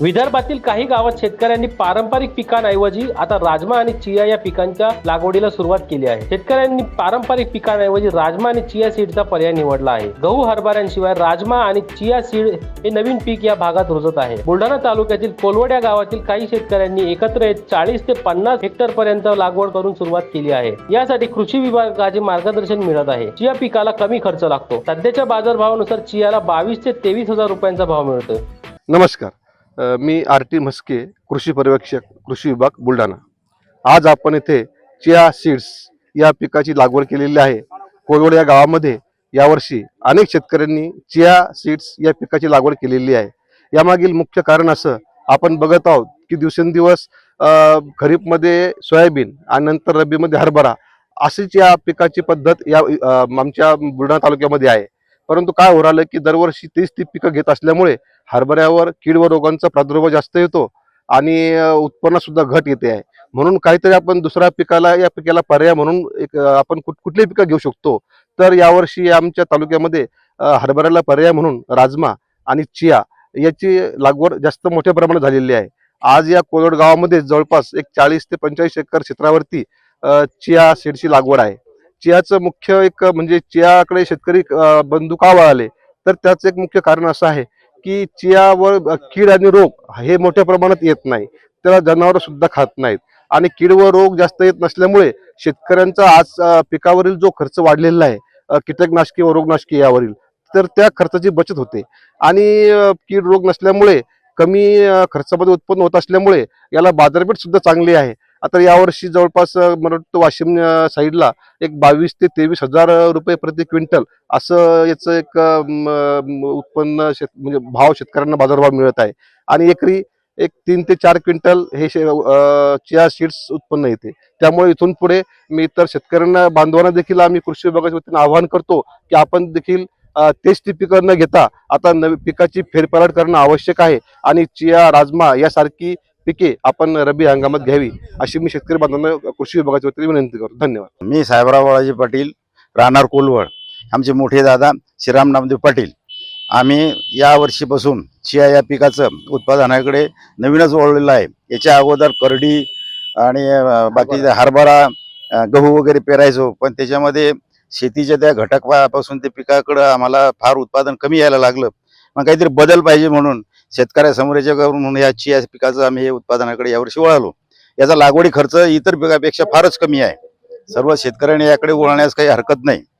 विदर्भातील काही गावात शेतकऱ्यांनी पारंपरिक पिकांऐवजी आता राजमा आणि चिया या पिकांच्या लागवडीला सुरुवात केली आहे. शेतकऱ्यांनी पारंपरिक पिकांऐवजी राजमा आणि चिया सीडचा पर्याय निवडला आहे. गहू हरभऱ्यांशिवाय राजमा आणि चिया सीड हे नवीन पीक या भागात रुजत आहे. बुलढाणा तालुक्यातील कोलवड या गावातील काही शेतकऱ्यांनी एकत्र येत चाळीस ते पन्नास हेक्टर पर्यंत लागवड करून सुरुवात केली आहे. यासाठी कृषी विभागाचे मार्गदर्शन मिळत आहे. चिया पिकाला कमी खर्च लागतो. सध्याच्या बाजारभावानुसार चियाला बावीस ते तेवीस हजार रुपयांचा भाव मिळतो नमस्कार. मी आर टी म्हस्के कृषी पर्यवेक्षक कृषी विभाग बुलढाणा. आज आपण येथे चिया सीड्स या पिकाची लागवड केलेली आहे. कोलवड या गावामध्ये यावर्षी अनेक शेतकऱ्यांनी चिया सीड्स या पिकाची लागवड केलेली आहे. यामागील मुख्य कारण असं आपण बघत आहोत की दिवसेंदिवस खरीपमध्ये सोयाबीन आणि नंतर रब्बीमध्ये हरभरा अशीच या पिकाची पद्धत या आमच्या बुलढाणा तालुक्यामध्ये आहे. परंतु काय हो राहिलं की दरवर्षी तीच ती पिकं घेत असल्यामुळे हरभऱ्यावर कीड व रोगांचा प्रादुर्भाव जास्त येतो आणि उत्पन्नसुद्धा सुद्धा घट येते आहे. म्हणून काहीतरी आपण दुसऱ्या पिकाला या पिकाला पर्याय म्हणून एक आपण कुठ कुठली पिकं घेऊ शकतो. तर यावर्षी आमच्या तालुक्यामध्ये हरभऱ्याला पर्याय म्हणून राजमा आणि चिया याची लागवड जास्त मोठ्या प्रमाणात झालेली आहे. आज या कोलड गावामध्ये जवळपास एक चाळीस ते पंचेचाळीस एकर क्षेत्रावरती चिया सीडची लागवड आहे. चियाचं मुख्य एक म्हणजे चियाकडे शेतकरी अ, बंधू का वळाले तर त्याचं एक मुख्य कारण असं आहे की चियावर कीड आणि रोग हे मोठ्या प्रमाणात येत नाही. त्याला जनावर सुद्धा खात नाहीत. आणि कीड व रोग जास्त येत नसल्यामुळे शेतकऱ्यांचा आज पिकावरील जो खर्च वाढलेला आहे कीटकनाशके व रोगनाशके यावरील तर त्या खर्चाची बचत होते. आणि कीड रोग नसल्यामुळे कमी खर्चामध्ये उत्पन्न होत असल्यामुळे याला बाजारपेठ सुद्धा चांगली आहे. आता यावर्षी जवळपास मला वाटतं वाशिम साईडला एक बावीस ते तेवीस हजार रुपये प्रति क्विंटल असं याचं एक म, उत्पन्न शेत म्हणजे भाव शेतकऱ्यांना बाजारभाव मिळत आहे. आणि एकरी एक तीन ते चार क्विंटल हे शे- चिया सीड्स उत्पन्न येते. त्यामुळे इथून पुढे मी इतर शेतकऱ्यांना बांधवांना देखील आम्ही कृषी विभागाच्या वतीने आवाहन करतो की आपण देखील तेच ती पिकं न घेता आता नवी पिकाची फेरफार करणं आवश्यक आहे. आणि चिया राजमा यासारखी पिके आपण रब्बी हंगामात घ्यावी अशी मी शेतकरी बांधवांना कृषी विभागाच्या वतीने विनंती करतो. धन्यवाद. मी साहेबराव बाळाजी पाटील राहणार कोलवड. आमचे मोठे दादा श्रीराम नामदेव पाटील. आम्ही या वर्षीपासून चिया या पिकाचं उत्पादनाकडे नवीनच वळलेलं आहे. याच्या अगोदर करडी आणि अं, बाकीचे हरभरा. गहू वगैरे पेरायचो पण त्याच्यामध्ये शेतीच्या त्या घटकापासून ते पिकाकडं आम्हाला फार उत्पादन कमी यायला लागलं. मग काहीतरी बदल पाहिजे म्हणून शेतकऱ्यासमोर याच्या करून म्हणून या चिया पिकाचं आम्ही हे उत्पादनाकडे यावर्षी वळालो. याचा लागवडी खर्च इतर पिकापेक्षा फारच कमी आहे. सर्व शेतकऱ्यांनी याकडे वळण्यास काही हरकत नाही.